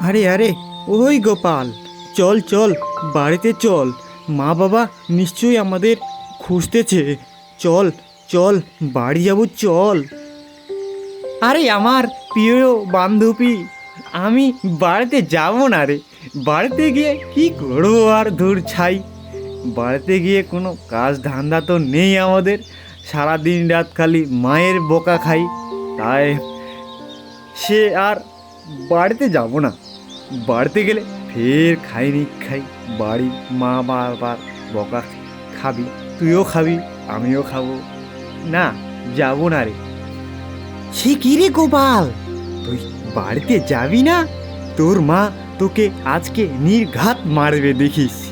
আরে আরে, ওই গোপাল, চল চল, বাড়িতে চল। মা বাবা নিশ্চয়ই আমাদের খুঁজতেছে। চল চল, বাড়ি যাব, চল। আরে, আমার প্রিয় বান্ধবী, আমি বাড়িতে যাব না রে। বাড়িতে গিয়ে কি করব আর দূর ছাই? বাড়িতে গিয়ে কোনো কাজ ধান্দা তো নেই আমাদের। সারাদিন রাত খালি মায়ের বোকা খাই। তাই সে আর বাড়িতে যাব না। বাড়িতে গেলে ফের খাইনি খাই। বাড়ি মা বারবার বকা খাবি তুইও খাবি আমিও খাব। না যাব না রে। সে কি রে গোপাল? তুই বাড়িতে যাবি না? তোর মা তোকে আজকে নির্ঘাত মারবে দেখিস।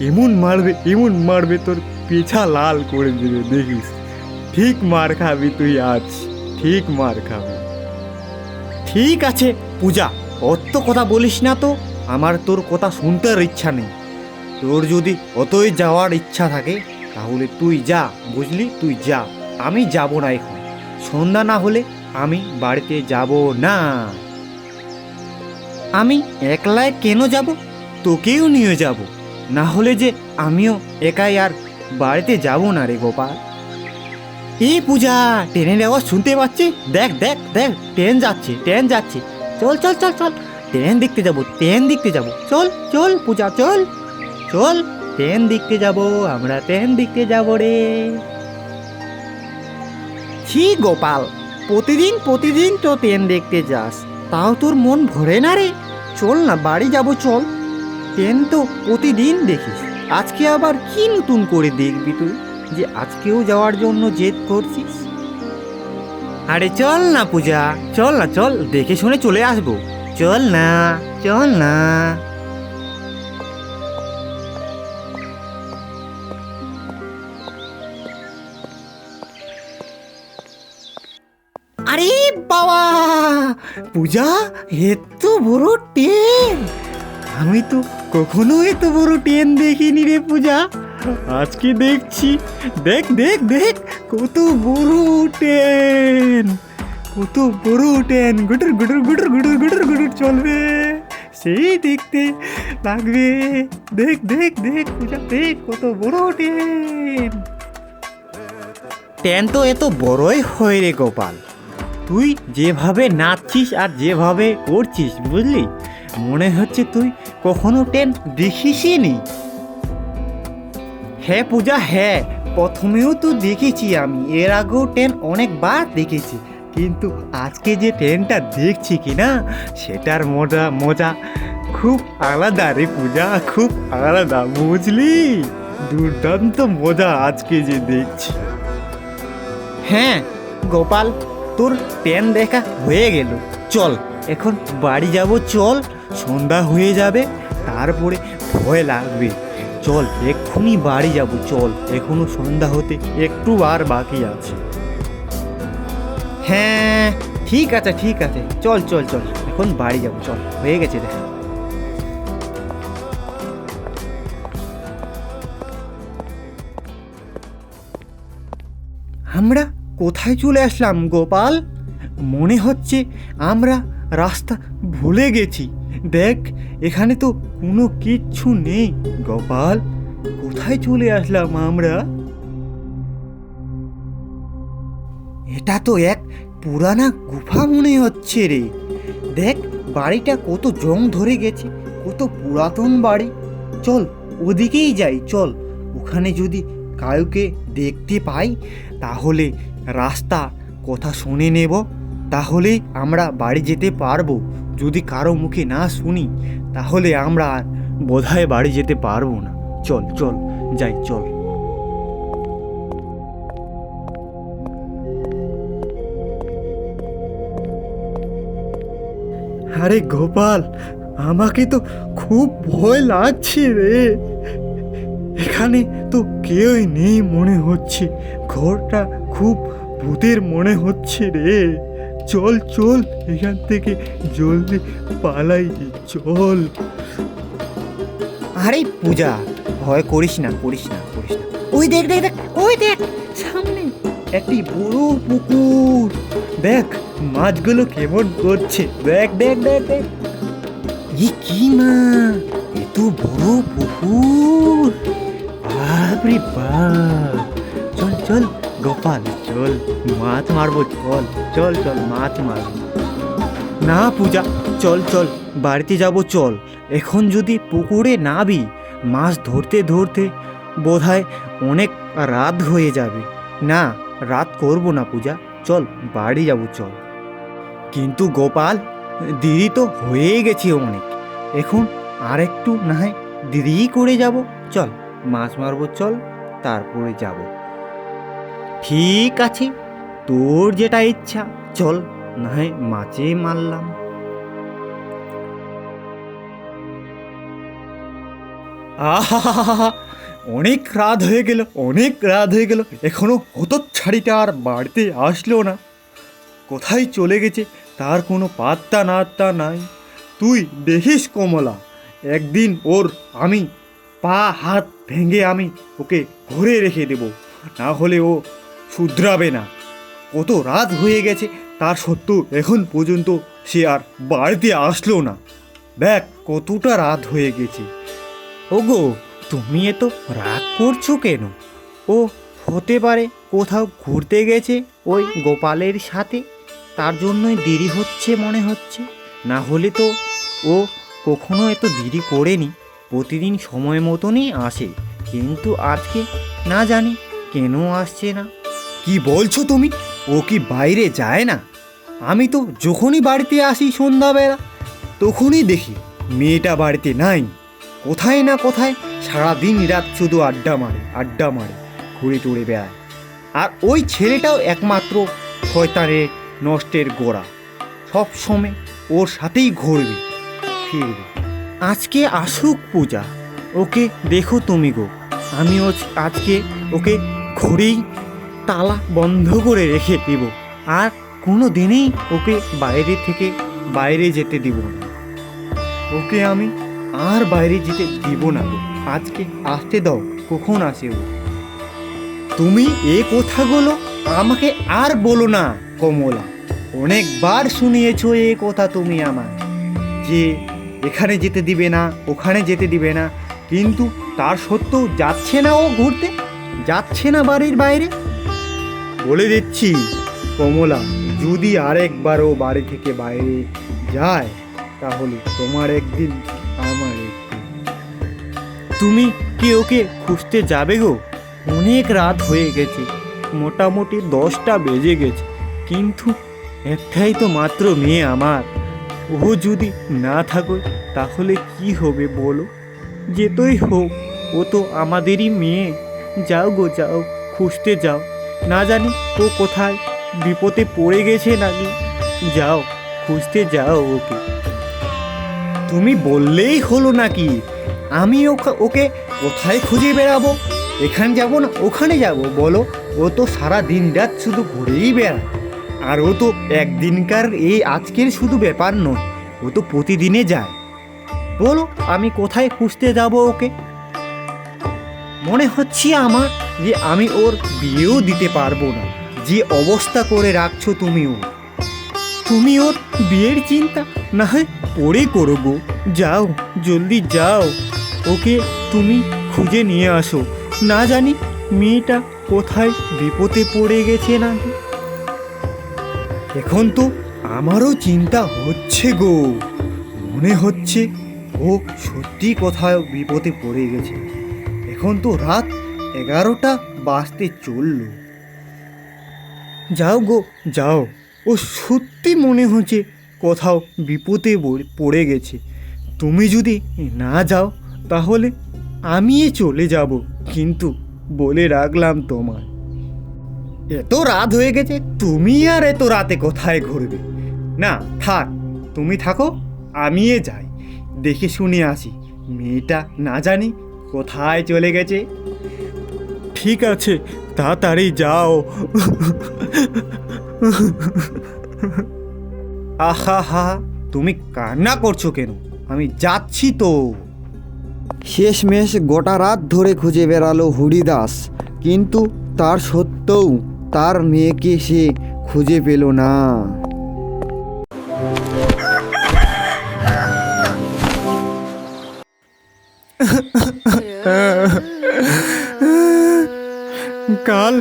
এমন মারবে এমন মারবে তোর পেছা লাল করে দেবে দেখিস। ঠিক মার খাবি তুই আজ ঠিক মার খাবি। ঠিক আছে পূজা। অত কথা বলিস না তো। আমার তোর কথা শুনতে আর ইচ্ছা নেই। তোর যদি অতই যাওয়ার ইচ্ছা থাকে, তাহলে তুই যা, বুঝলি? তুই যা। আমি যাব না এখন। সন্ধ্যা না হলে আমি বাড়িতে যাব না। আমি একলায় কেন যাব? তোকেও নিয়ে যাব। না হলে যে আমিও একাই আর বাড়িতে যাব না রে গোপাল। এই পূজা, ট্রেনের আওয়াজ শুনতে পাচ্ছি দেখ দেখ দেখ, ট্রেন যাচ্ছে ট্রেন যাচ্ছে। চল চল চল চল। ট্রেন দেখতে যাব, ট্রেন দেখতে যাব। চল চল, পূজা, চল। চল, ট্রেন দেখতে যাব, আমরা ট্রেন দেখতে যাব রে। ছি গোপাল, প্রতিদিন প্রতিদিন তো ট্রেন দেখতে যাস। তাও তোর মন ভরে না রে? চল না, বাড়ি যাব, চল। ট্রেন তো প্রতিদিন দেখিস। আজকে আবার কি নতুন করে দেখবি তুই? যে আজকেও যাওয়ার জন্য জেদ করছিস? আরে চল না পূজা, চল না, চল, দেখে শুনে চলে আসব। চল না চল না। আরে বাবা, পূজা এত বড় ট্রেন। আমি তো কখনো এত বড় ট্রেন দেখিনি রে পূজা। আজকে দেখছি, দেখ দেখ দেখ কত বড় ট্রেন কত বড় ট্রেন গুটুর গুটুর গুটুর গুটুর গুটুর গুটুর চলবে। সেই দেখতে লাগবে। দেখ দেখ দেখ, পূজা, দেখ কত বড় ট্রেন ট্রেন তো এত বড়ই হয় রে গোপাল। তুই যেভাবে নাচছিস আর যেভাবে করছিস, বুঝলি? মনে হচ্ছে তুই কখনো ট্রেন দেখিসই নি। হ্যাঁ পূজা হ্যাঁ প্রথমেও তো দেখেছি আমি। এর আগেও ট্রেন অনেকবার দেখেছি। কিন্তু আজকে যে ট্রেনটা দেখছি কি না সেটার মজা মজা খুব আলাদা রে পূজা, খুব আলাদা, বুঝলি? দুর্দান্ত মজা আজকে যে দেখছি। হ্যাঁ গোপাল, তোর ট্রেন দেখা হয়ে গেল। চল, এখন বাড়ি যাব, চল, সন্ধ্যা হয়ে যাবে, তারপরে ভয় লাগবে। চল, এক্ষুনি বাড়ি যাব, চল। এখনও সন্ধ্যা হতে একটু আর বাকি আছে। হ্যাঁ ঠিক আছে ঠিক আছে। চল চল চল, এখন বাড়ি যাব, চল। হয়ে গেছে দেখা। আমরা কোথায় চলে আসলাম, গোপাল? মনে হচ্ছে আমরা রাস্তা ভুলে গেছি। দেখ এখানে তো কোনো কিচ্ছু নেই, গোপাল। কোথায় চলে আসলাম আমরা? এটা তো এক পুরানা গুফা মনে হচ্ছে রে। দেখ, বাড়িটা কত জং ধরে গেছে, কত পুরাতন বাড়ি। চল, ওদিকেই যাই, চল। ওখানে যদি কাউকে দেখতে পাই, তাহলে রাস্তা কথা শুনে নেব। তাহলেই আমরা বাড়ি যেতে পারব। যদি কারও মুখে না শুনি, তাহলে আমরা আর বোধহয় বাড়ি যেতে পারব না। চল চল, যাই, চল। আরে গোপাল, আমাকে তো খুব ভয় লাগছে রে। এখানে তো কেউই নেই মনে হচ্ছে। ঘরটা খুব ভূতের মনে হচ্ছে রে। চল চল, এখান থেকে জলদি পালাই, চল। আরে পূজা, ভয় করিস না করিস না করিস না। ওই দেখ দেখ দেখ, ওই দেখ, সামনে একটি বড় পুকুর। দেখ, মাছগুলো কেমন করছে দেখ দেখ দেখ দেখ। ই কি মা, এত বড় পুকুর। বাপরে বাপ। চল চল। গোপাল, চল, মাছ মারবো, চল চল চল, মাছ মারবো। না পূজা, চল চল, বাড়িতে যাব, চল। এখন যদি পুকুরে নাবি মাছ ধরতে ধরতে বোধহয় অনেক রাত হয়ে যাবে। না, রাত করব না পূজা, চল, বাড়ি যাব, চল। কিন্তু গোপাল দিদি তো হয়ে গেছে অনেক। এখন আর একটু না হয় দিদিই করে যাব, চল, মাছ মারবো, চল, তারপরে যাব। ঠিক আছে, তোর যেটা ইচ্ছা, চল না হয় মাছে মারলাম। আহা অনেক রাত হয়ে গেল, অনেক রাত হয়ে গেল, এখনও হতচ্ছাড়িটা আর বাড়িতে আসলো না। কোথায় চলে গেছে, তার কোনো পাত্তা নাত্তা নাই। তুই দেখিস কমলা, একদিন ওর আমি, পা হাত ভেঙে আমি ওকে ঘরে রেখে দেব, না হলে ও শুধরাবে না। কত রাত হয়ে গেছে, তার সত্ত্বেও এখন পর্যন্ত সে আর বাড়িতে আসলো না। দেখ, কতটা রাত হয়ে গেছে। ওগো, তুমি এত রাগ করছ কেন? ও, হতে পারে কোথাও ঘুরতে গেছে ওই গোপালের সাথে। তার জন্যই দেরি হচ্ছে মনে হচ্ছে। না হলে তো ও কখনো এত দেরি করেনি। প্রতিদিন সময় মতনই আসে। কিন্তু আজকে না জানি কেন আসছে না। কি বলছো তুমি? ও কি বাইরে যায় না? আমি তো যখনই বাড়িতে আসি সন্ধ্যাবেলা, তখনই দেখি মেয়েটা বাড়িতে নাই। কোথায় না কোথায় সারাদিন রাত শুধু আড্ডা মারে আড্ডা মারে, ঘুরে টুরে বেড়ায়। আর ওই ছেলেটাও একমাত্র শয়তানের নষ্টের গোড়া। সব সময় ওর সাথেই ঘুরবে, ফিরবে। আজকে আসুক পূজা, ওকে দেখো তুমি গো। আমি আজকে ওকে ঘরেই তালা বন্ধ করে রেখে দেব। আর কোনো দিনেই ওকে বাইরে থেকে বাইরে যেতে দিব না। ওকে আমি আর বাইরে যেতে দিব না আজকে আসতে দাও, কখন আসে ও? তুমি এ কথাগুলো আমাকে আর বলো না, কমলা। অনেকবার শুনিয়েছো এ কথা তুমি আমার যে এখানে যেতে দিবে না, ওখানে যেতে দিবে না। কিন্তু তার সত্ত্বেও যাচ্ছে না ও ঘুরতে? যাচ্ছে না বাড়ির বাইরে? বলে দিচ্ছি, কমলা, যদি আরেকবার ও বাড়ি থেকে বাইরে যায়, তাহলে তোমার একদিন আমার একদিন। তুমি কি ওকে খুঁজতে যাবে গো? অনেক রাত হয়ে গেছে, মোটামুটি দশটা বেজে গেছে, কিন্তু একটাই তো মাত্র মেয়ে আমার। ও যদি না থাকো, তাহলে কি হবে বলো? যেতই হোক, ও তো আমাদেরই মেয়ে। যাও গো, যাও, খুঁজতে যাও। না জানি ও কোথায়, বিপদে পড়ে গেছে নাকি। যাও, খুঁজতে যাও ওকে। তুমি বললেই হলো নাকি, আমি ওকে কোথায় খুঁজে বেড়াবো? এখানে যাব না, ওখানে যাব? বলো, ও তো সারা দিন রাত শুধু ঘুরেই বেড়ায়। আর ও তো একদিনকার এই আজকের শুধু ব্যাপার নয়, ও তো প্রতিদিনে যায়। বলো, আমি কোথায় খুঁজতে যাব ওকে? মনে হচ্ছে আমার যে আমি ওর বিয়েও দিতে পারব না। যে অবস্থা করে রাখছো তুমি তুমি ওর বিয়ের চিন্তা না হয় পরে করব যাও, জলদি যাও। ওকে তুমি খুঁজে নিয়ে আসো। না জানি মেয়েটা কোথায় বিপদে পড়ে গেছে না এখন তো আমারও চিন্তা হচ্ছে গো। মনে হচ্ছে ও সত্যি কোথায় বিপদে পড়ে গেছে। এখন তো রাত এগারোটা বাজতে চলল। যাও গো, যাও। ও সত্যি মনে হচ্ছে কোথাও বিপদে পড়ে- গেছে। তুমি যদি না যাও, তাহলে আমি চলে যাব। কিন্তু বলে রাখলাম তোমায়। এত রাত হয়ে গেছে, তুমি আর এত রাতে কোথায় ঘুরবে? না, থাক, তুমি থাকো আমিও যাই। দেখে শুনে আসি, মেয়েটা না জানি কোথায় চলে গেছে। ঠিক আছে, তাড়াতাড়ি যাও। আহা হা তুমি কান্না করছ কেন? আমি যাচ্ছি তো। শেষমেশ গোটা রাত ধরে খুঁজে বেড়ালো হরিদাস কিন্তু তার সত্ত্বেও তার মেয়েকে সে খুঁজে পেল না। কাল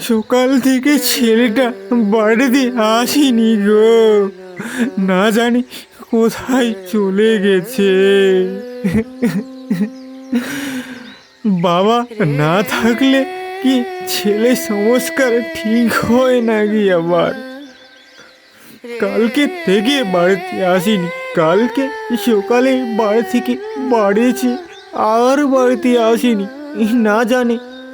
সকাল থেকে ছেলেটা বাড়িতে আসেনি গো। না জানি কোথায় চলে গেছে। বাবা, না থাকলে কি ছেলে সংস্কার ঠিক হয় নাকি আবার? কালকে থেকে বাড়িতে আসিনি। কালকে সকালে বাড়ি থেকে বাড়িয়েছে, আর বাড়িতে আসেনি। না জানে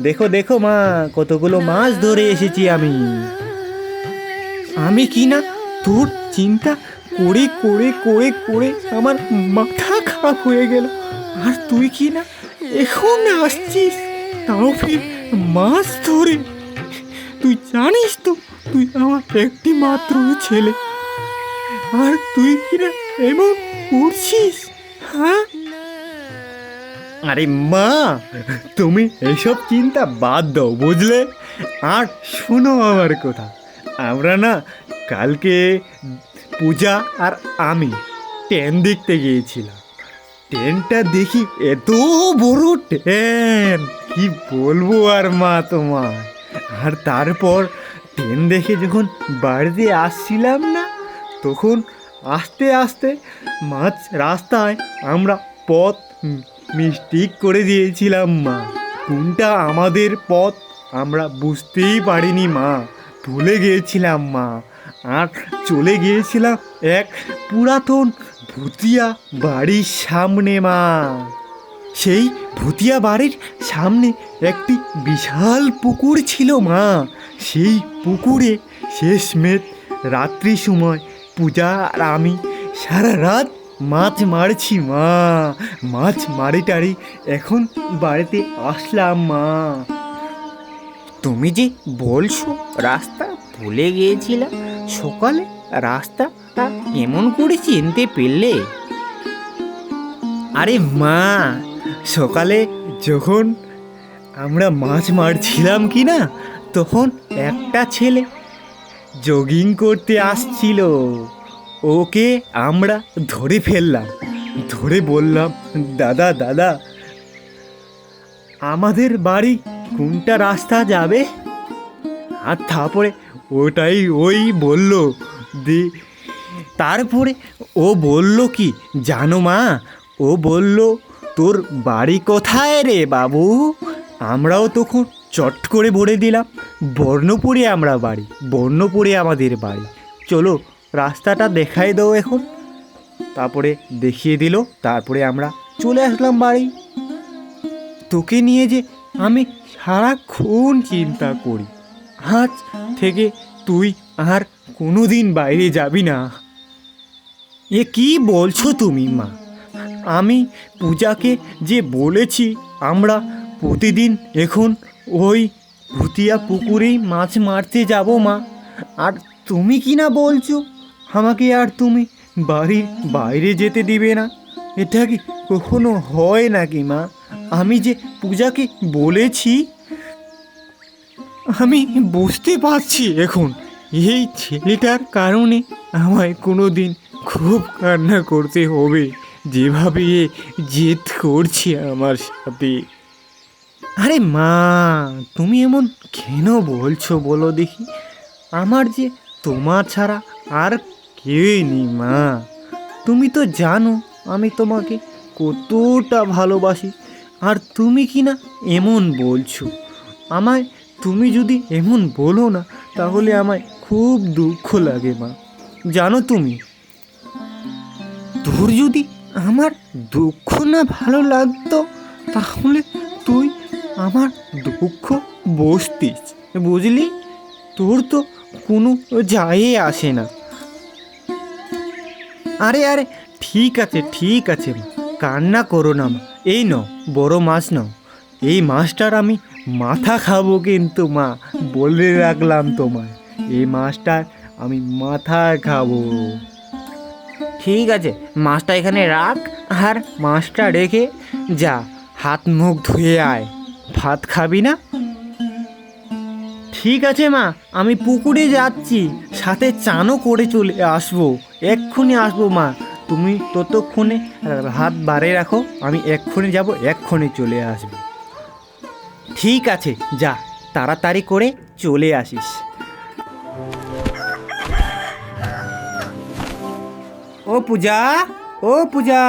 দেখো দেখো মা, কতগুলো মাছ ধরে এসেছি আমি। আমি কি না তোর চিন্তা করে করে করে করে আমার মাথা খারাপ হয়ে গেল। আর তুই কি না এখন আসছিস? তাও ফির মাছ ধরে। তুই জানিস তো, তুই আমার একটি মাত্র ছেলে। আর তুই কি না এমন করছিস হ্যাঁ? আরে মা, তুমি এসব চিন্তা বাদ দাও, বুঝলে? আর শোনো আমার কথা। আমরা না, কালকে পূজা আর আমি ট্রেন দেখতে গিয়েছিলাম। ট্রেনটা দেখি এত বড় ট্রেন, কি বলব আর মা তোমার আর তারপর ট্রেন দেখে যখন বাড়িতে আসছিলাম না, তখন আস্তে আস্তে মাঝ রাস্তায় আমরা পথ মিস্টেক করে দিয়েছিলাম, মা। কোনটা আমাদের পথ? আমরা বুঝতেই পারিনি, মা। ভুলে গিয়েছিলাম, মা। আর চলে গিয়েছিলাম এক পুরাতন ভুতিয়া বাড়ির সামনে, মা। সেই ভুতিয়া বাড়ির সামনে একটি বিশাল পুকুর ছিল, মা। সেই পুকুরে শেষমেশ রাত্রি সময় পূজা আর আমি সারা রাত মাছ মারছি মা। মাছ মারি টারি এখন বাড়িতে আসলাম মা। তুমি যে বলছো রাস্তা ভুলে গিয়েছিলাম সকালে রাস্তাটা এমন করে চিনতে পেলে? আরে মা সকালে যখন আমরা মাছ মারছিলাম কি না তখন একটা ছেলে জগিং করতে আসছিল। ওকে আমরা ধরে ফেললাম, ধরে বললাম, দাদা দাদা, আমাদের বাড়ি কোনটা রাস্তা যাবে? আর তারপরে ওটাই ওই বলল, দি তারপরে ও বলল কি, জানো মা, ও বলল, তোর বাড়ি কোথায় রে বাবু? আমরাও তখন চট করে বলে দিলাম, বর্ণপুরে আমরা বাড়ি, বর্ণপুরে আমাদের বাড়ি। চলো রাস্তাটা দেখাই দাও এখন। তারপরে দেখিয়ে দিল, তারপরে আমরা চলে আসলাম বাড়ি। তোকে নিয়ে যে আমি সারাক্ষণ চিন্তা করি, আজ থেকে তুই আর কোনো দিন বাইরে যাবি না। এ কি বলছো তুমি, মা? আমি পূজাকে যে বলেছি, আমরা প্রতিদিন এখন ওই ভুতিয়া পুকুরেই মাছ মারতে যাব, মা। আর তুমি কি না বলছো? আমাকে আর তুমি বাড়ির বাইরে যেতে দিবে না। এটা কি কখনো হয় নাকি, মা? আমি যে পূজাকে বলেছি, আমি বুঝতে পারছি এখন। এই ছেলেটার কারণে আমায় কোনো দিন খুব কান্না করতে হবে। যেভাবে জেদ করছে আমার সাথে। আরে, মা, তুমি এমন কেন বলছো বলো দেখি। আমার যে তোমার ছাড়া আর কেউই নেই মা তুমি তো জানো, আমি তোমাকে কতটা ভালোবাসি। আর তুমি কি না এমন বলছো? আমায় তুমি যদি এমন বলো না, তাহলে আমায় খুব দুঃখ লাগে মা। জানো তুমি, তোর যদি আমার দুঃখ না ভালো লাগতো, তাহলে তুই আমার দুঃখ বসতিস বুঝলি? তোর তো কোনো যায় আসে না। আরে আরে, ঠিক আছে ঠিক আছে। কান্না করো না এই নাও, বড় মাছ নাও। এই মাছটার আমি মাথা খাব কিন্তু মা, বলে রাখলাম তোমায়। এই মাছটার আমি মাথা খাব। ঠিক আছে, মাছটা এখানে রাখ, আর মাছটা রেখে যা, হাত মুখ ধুয়ে আয়। ভাত খাবি না? ঠিক আছে মা, আমি পুকুরে যাচ্ছি, সাথে চানও করে চলে আসব। এক্ষুনি আসব, মা। তুমি ততক্ষণে হাত বাড়ে রাখো, আমি এক্ষুনি যাব, এক্ষুনি চলে আসব। ঠিক আছে, যা, তাড়াতাড়ি করে চলে আসিস। ও পূজা ও পূজা,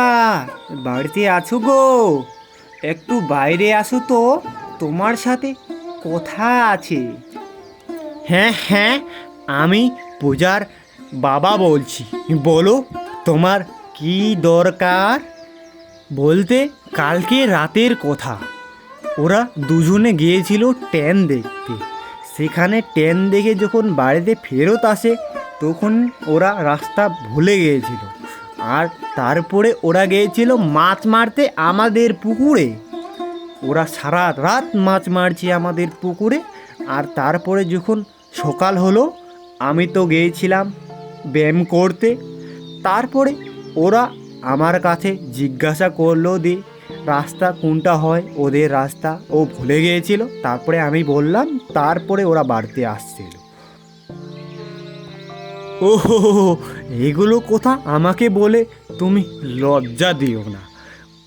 বাড়িতে আছো গো? একটু বাইরে আসো তো, তোমার সাথে কথা আছে। হ্যাঁ হ্যাঁ আমি পূজার বাবা বলছি, বলো তোমার কি দরকার? বলতে কালকে রাতের কথা। ওরা দুজনে গিয়েছিল ট্যান দেখতে। সেখানে ট্যান দেখে যখন বাড়িতে ফেরত আসে, তখন ওরা রাস্তা ভুলে গিয়েছিল। আর তারপরে ওরা গিয়েছিল মাছ মারতে আমাদের পুকুরে। ওরা সারা রাত মাছ মারছে আমাদের পুকুরে। আর তারপরে যখন সকাল হলো, আমি তো গিয়েছিলাম ব্যায়াম করতে। তারপরে ওরা আমার কাছে জিজ্ঞাসা করল দি রাস্তা কোনটা হয়? ওদের রাস্তা। ও ভুলে গিয়েছিল। তারপরে আমি বললাম, তারপরে ওরা বাড়িতে আসছিল। ও এগুলো কথা আমাকে বলে তুমি লজ্জা দিও না।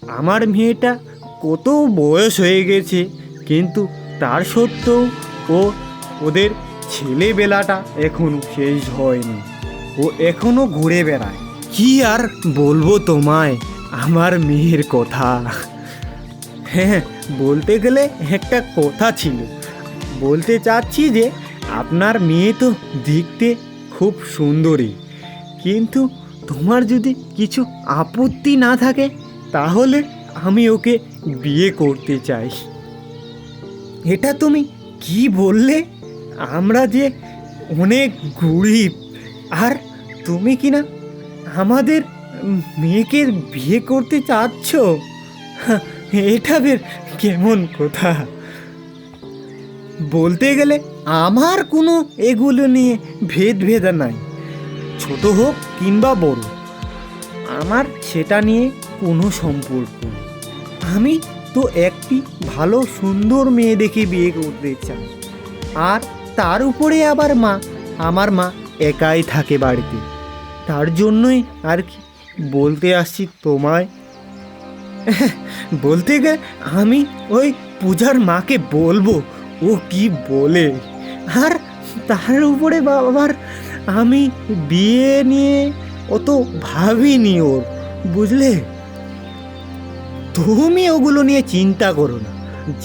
আমার মেয়েটা কত বয়স হয়ে গেছে, কিন্তু তার সত্ত্বেও ও ওদের ছেলেবেলাটা এখনও শেষ হয়নি। ও এখনও ঘুরে বেড়ায়। কি আর বলব তোমায়? আমার মেয়ের কথা। হ্যাঁ বলতে গেলে একটা কথা ছিল। বলতে চাচ্ছি যে আপনার মেয়ে তো দেখতে খুব সুন্দরী। কিন্তু তোমার যদি কিছু আপত্তি না থাকে, তাহলে আমি ওকে বিয়ে করতে চাই। এটা তুমি কি বললে? আমরা যে অনেক গরিব। আর তুমি কি না আমাদের মেয়েকে বিয়ে করতে চাচ্ছ? এটা বের কেমন কথা? বলতে গেলে আমার কোনো এগুলো নিয়ে ভেদ ভেদা নাই। ছোট হোক কিংবা বড়, আমার সেটা নিয়ে কোনো সম্পর্ক আমি তো একটি ভালো সুন্দর মেয়ে দেখে বিয়ে করতে চাই। আর তার উপরে আবার মা, আমার মা একাই থাকে বাড়িতে। তার জন্যই আর কি বলতে আসছি তোমায়। বলতে গেলে আমি ওই পূজার মাকে বলব, ও কি বলে। আর তার উপরে বাবার আমি বিয়ে নিয়ে অত ভাবিনি ওর, বুঝলে? তুমি ওগুলো নিয়ে চিন্তা করো না।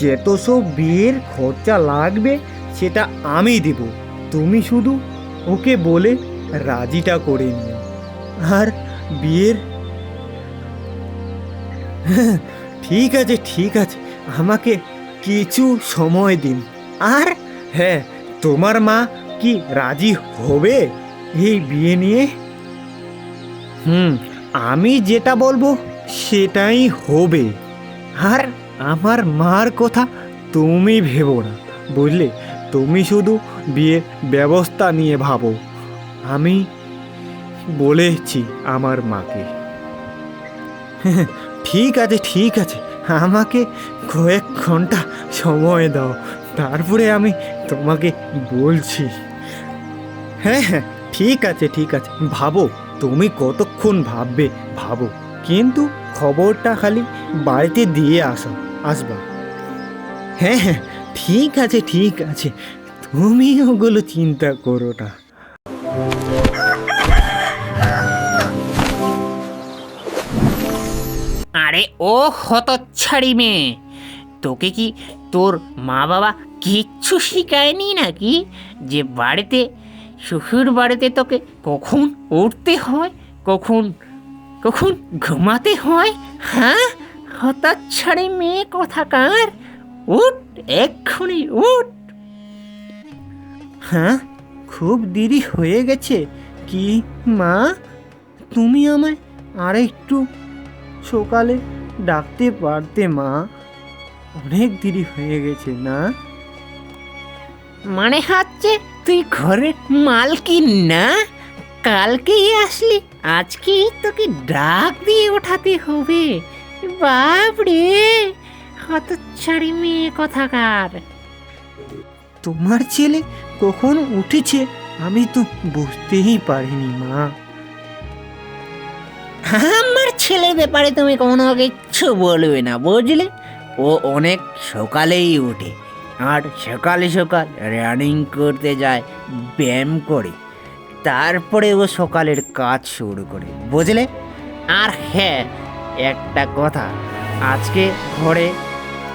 যত সব বিয়ের খরচা লাগবে, সেটা আমি দেব। তুমি শুধু ওকে বলে রাজিটা করে নিও আর বিয়ের ঠিক আছে ঠিক আছে। আমাকে কিছু সময় দিন। আর হ্যাঁ তোমার মা কি রাজি হবে এই বিয়ে নিয়ে? হুম, আমি যেটা বলব সেটাই হবে। আর আমার মার কথা তুমি ভেবো না, বুঝলে? তুমি শুধু বিয়ের ব্যবস্থা নিয়ে ভাবো। আমি বলেছি আমার মাকে। ঠিক আছে ঠিক আছে। আমাকে কয়েক ঘণ্টা সময় দাও। তারপরে আমি তোমাকে বলছি। হ্যাঁ হ্যাঁ ঠিক আছে ঠিক আছে। ভাবো, তুমি কতক্ষণ ভাববে, ভাবো। কিন্তু খবরটা খালি বাড়িতে দিয়ে আসো, আসবা। হ্যাঁ হ্যাঁ ঠিক আছে ঠিক আছে। তুমি ওগুলো চিন্তা করো না। আরে ও হতচ্ছাড়ি মেয়ে। তোকে কি তোর মা বাবা কিচ্ছু শিখায়নি নাকি? যে বাড়িতে, শ্বশুর বাড়িতে তোকে কখন উঠতে হয়, কখন কখন ঘুমাতে হয় হ্যাঁ? হতচ্ছাড়ি মেয়ে কথাকার। উঠ। এক্ষুনি উঠ। হ্যাঁ খুব দেরি হয়ে গেছে। কি মা? তুমি আমায় আর একটু সকালে ডাকতে পারতে মা? অনেক দেরি হয়ে গেছে না? মানে হচ্ছে তুই ঘরের মালকিন না? কালকেই আসলি আজকেই তোকে ডাক দিয়ে ওঠাতে হবে। বাপরে! হতচ্ছাড়ি মেয়ে কথাকার। তোমার ছেলে কখন উঠেছে আমি তো বুঝতেই পারিনি মা। আমার ছেলের ব্যাপারে তুমি কোনো কিচ্ছু বলবে না বুঝলে? ও অনেক সকালেই ওঠে আর সকালে সকাল রানিং করতে যায় ব্যায়াম করে। তারপরে ও সকালের কাজ শুরু করে বুঝলে? আর হ্যাঁ একটা কথা আজকে ঘরে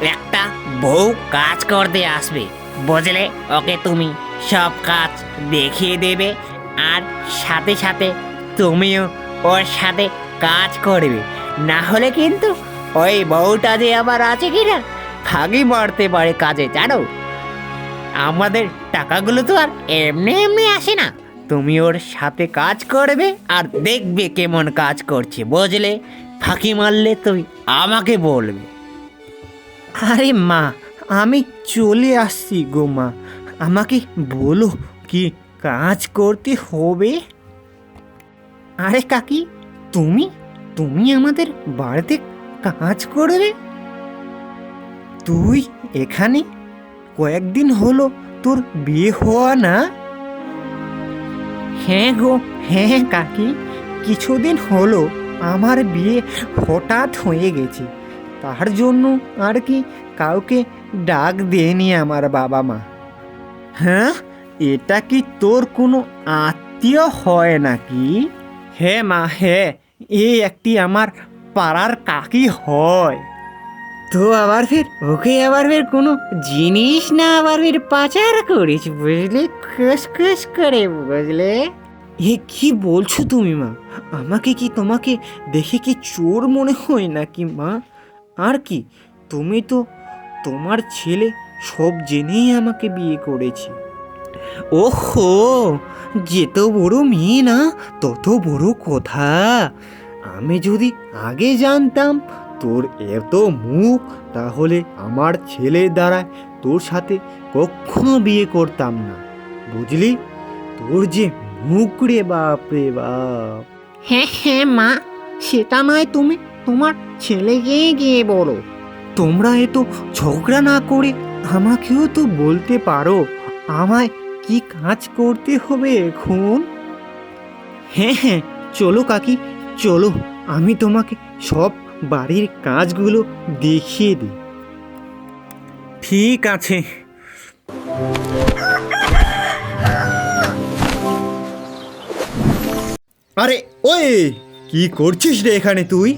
একটা বউ কাজ করতে আসবে। বুঝলে? ওকে তুমি সব কাজ দেখিয়ে দেবে আর সাথে সাথে তুমিও ওর সাথে কাজ করবে। না হলে কিন্তু ওই বউটা যে আবার আছে কিনা, ফাঁকি মারতে পারে কাজে, জানো? আমাদের টাকাগুলো তো আর এমনি এমনি আসে না। তুমি ওর সাথে কাজ করবে আর দেখবে কেমন কাজ করছে, বুঝলে? ফাঁকি মারলে তুমি আমাকে বলবে। আরে মা, আমি চলে আসছি গো মা। আমাকে বলো কি কাজ করতে হবে? আরে কাকি, তুমি তুমি আমাদের বাড়িতে কাজ করবে? তুই এখানে? কয়েকদিন হলো তোর বিয়ে হওয়া না? হ্যাঁ গো হ্যাঁ কাকি, কিছুদিন হলো আমার বিয়ে হঠাৎ হয়ে গেছে। তার জন্য আর কি কাউকে ডাক দেয়নি আমার বাবা মা। হ্যাঁ এটা কি তোর কোনো আত্মীয় হয় নাকি? হ্যাঁ মা হ্যাঁ এ একটি আমার পাড়ার কাকি হয়। তো আবার ফের, ওকে আবার ফের কোনো জিনিস না আবার ফের পাচার করিস বুঝলে? খুশ করে বুঝলে? এ কি বলছো তুমি মা? আমাকে কি তোমাকে দেখে কি চোর মনে হয় নাকি মা? আর কি? তুমি তো তোমার ছেলে সব জেনেই আমাকে বিয়ে করেছে। ওহো যেত বড় মেয়ে না, তত বড় কথা। আমি যদি আগে জানতাম তোর এত মুখ, তাহলে আমার ছেলের দ্বারা তোর সাথে কখনো বিয়ে করতাম না। বুঝলি? তোর যে মুখ রে বাপ রে বাপ। হ্যাঁ হ্যাঁ মা, সেটা নয় তুমি তোমার ছেলেকে গিয়ে বলো। তোমরা এত ঝগড়া না করে আমাকেও তো বলতে পারো, আমায় কি কাজ করতে হবে এখন? হ্যাঁ হ্যাঁ চলো কাকি, চলো, আমি তোমাকে সব বাড়ির কাজগুলো দেখিয়ে দিই। ঠিক আছে। আরে, ওই, কি করছিস রে এখানে তুই?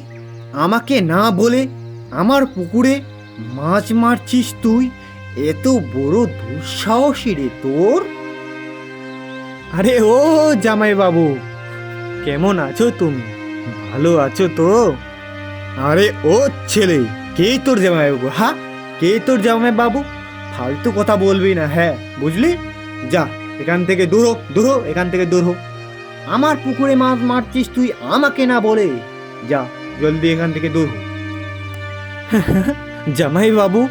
আমাকে না বলে আমার পুকুরে মাছ মারছিস তুই? এত বড় দুঃসাহসী রে তোর। আরে ও জামাই বাবু কেমন আছো তুমি? ভালো আছো তো? আরে ও ছেলে কে তোর জামাই বাবু হ্যাঁ? কে তোর জামাই বাবু ফালতু কথা বলবি না হ্যাঁ বুঝলি? যা এখান থেকে দূর হো, দূর হো, এখান থেকে দূর হো। আমার পুকুরে মাছ মারছিস তুই আমাকে না বলে। যা জলদি এখান থেকে দূর। জামাই বাবু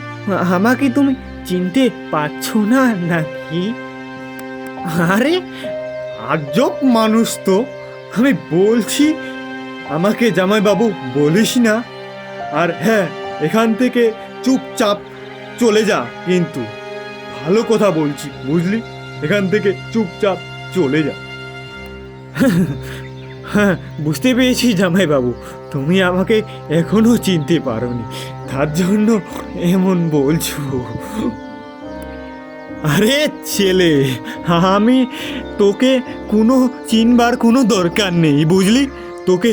আমাকে তুমি চিনতে পারছ না নাকি? আরে আজব মানুষ তো। আমি বলছি আমাকে জামাই বাবু বলিস না? আর হ্যাঁ এখান থেকে চুপচাপ চলে যা কিন্তু। ভালো কথা বলছি বুঝলি? এখান থেকে চুপচাপ চলে যা। হ্যাঁ বুঝতে পেরেছি জামাই বাবু তুমি আমাকে এখনও চিনতে পারোনি। তার জন্য এমন বলছো। আরে ছেলে, আমি তোকে কোনো চিনবার কোনো দরকার নেই, বুঝলি? তোকে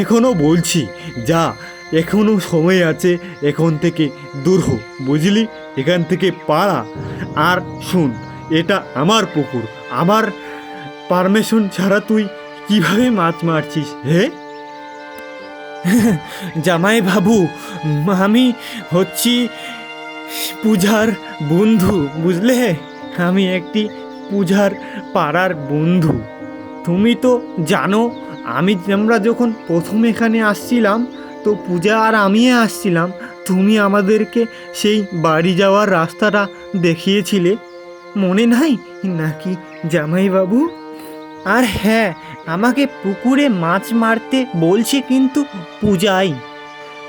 এখনও বলছি, যা, এখনও সময় আছে, এখন থেকে দূর হো, বুঝলি? এখান থেকে পাড়া আর শুন, এটা আমার পুকুর। আমার পারমিশন ছাড়া তুই কীভাবে মাছ মারছিস, হে? জামাই বাবু, আমি হচ্ছি পূজার বন্ধু, বুঝলে? আমি একটি পূজার পাড়ার বন্ধু। তুমি তো জানো, আমি আমরা যখন প্রথম এখানে আসছিলাম, তো পূজা আর আমি আসছিলাম, তুমি আমাদেরকে সেই বাড়ি যাওয়ার রাস্তাটা দেখিয়েছিলে। মনে নাই? নাকি জামাইবাবু আর হ্যাঁ আমাকে পুকুরে মাছ মারতে বলছে কিন্তু পূজাই।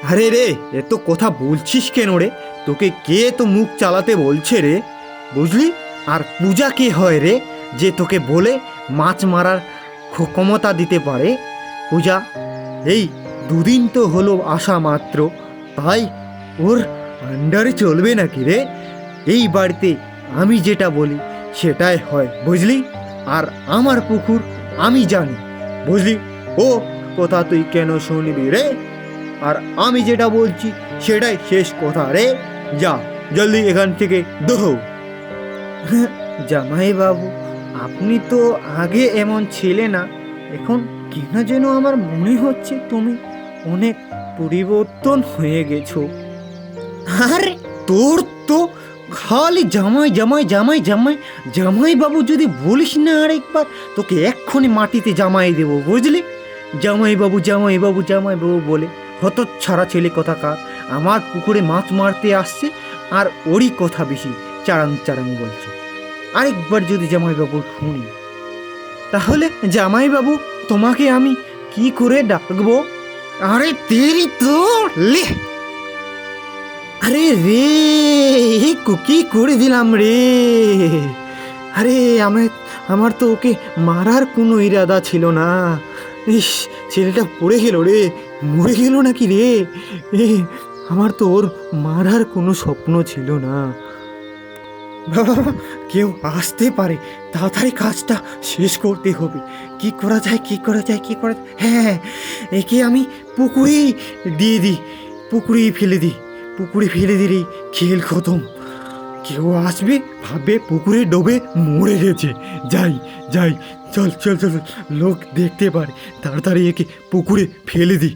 আরে রে এত কথা বলছিস কেন রে? তোকে কে তো মুখ চালাতে বলছে রে? বুঝলি? আর পূজা কে হয় রে, যে তোকে বলে মাছ মারার ক্ষমতা দিতে পারে? পূজা, এই দুদিন তো হলো আসা মাত্র, তাই ওর আন্ডারে চলবে নাকি রে? এই বাড়িতে আমি যেটা বলি, সেটাই হয়, বুঝলি? আর আমার পুকুর আমি জানি। বুঝলি? ও কথা তুই কেন শুনবি রে? আর আমি যেটা বলছি সেটাই শেষ কথা রে। যা জলদি এখান থেকে দোহ জামাই বাবু আপনি তো আগে এমন ছিলে না। এখন কেন যেন আমার মনে হচ্ছে তুমি অনেক পরিবর্তন হয়ে গেছো। আরে তোর খালি জামাই জামাই জামাই জামাই জামাই বাবু যদি বলিস না আরেকবার, তোকে এক্ষুনি মাটিতে জামাই দেবো, বুঝলি? জামাই বাবু জামাই বাবু জামাই বাবু বলে হত ছাড়া ছেলে কথাকার আমার পুকুরে মাছ মারতে আসছে, আর ওরই কথা বেশি চারাং চারাং বলছে। আরেকবার যদি জামাইবাবু শুনি, তাহলে জামাইবাবু তোমাকে আমি কি করে ডাকবো? আরে তেরি তো লে! আরে রে কুকি করে দিলাম রে। আরে, আমি, আমার তো ওকে মারার কোনো ইরাদা ছিল না। ইস, ছেলেটা পড়ে গেল রে, মরে গেল নাকি রে? আমার তো ওর মারার কোনো স্বপ্ন ছিল না। কেউ আসতে পারে, তাড়াতাড়ি কাজটা শেষ করতে হবে। কি করা যায়, কি করা যায়, কি করা হ্যাঁ একে আমি পুকুরেই দিয়ে দিই, পুকুরেই ফেলে দিই। পুকুরে ফেলে দিলেই খেল খতম কেউ আসবে ভাবে পুকুরে ডোবে মরে গেছে যাই যাই, চল চল চল। লোক দেখতে পারে তাড়াতাড়ি একে পুকুরে ফেলে দিই.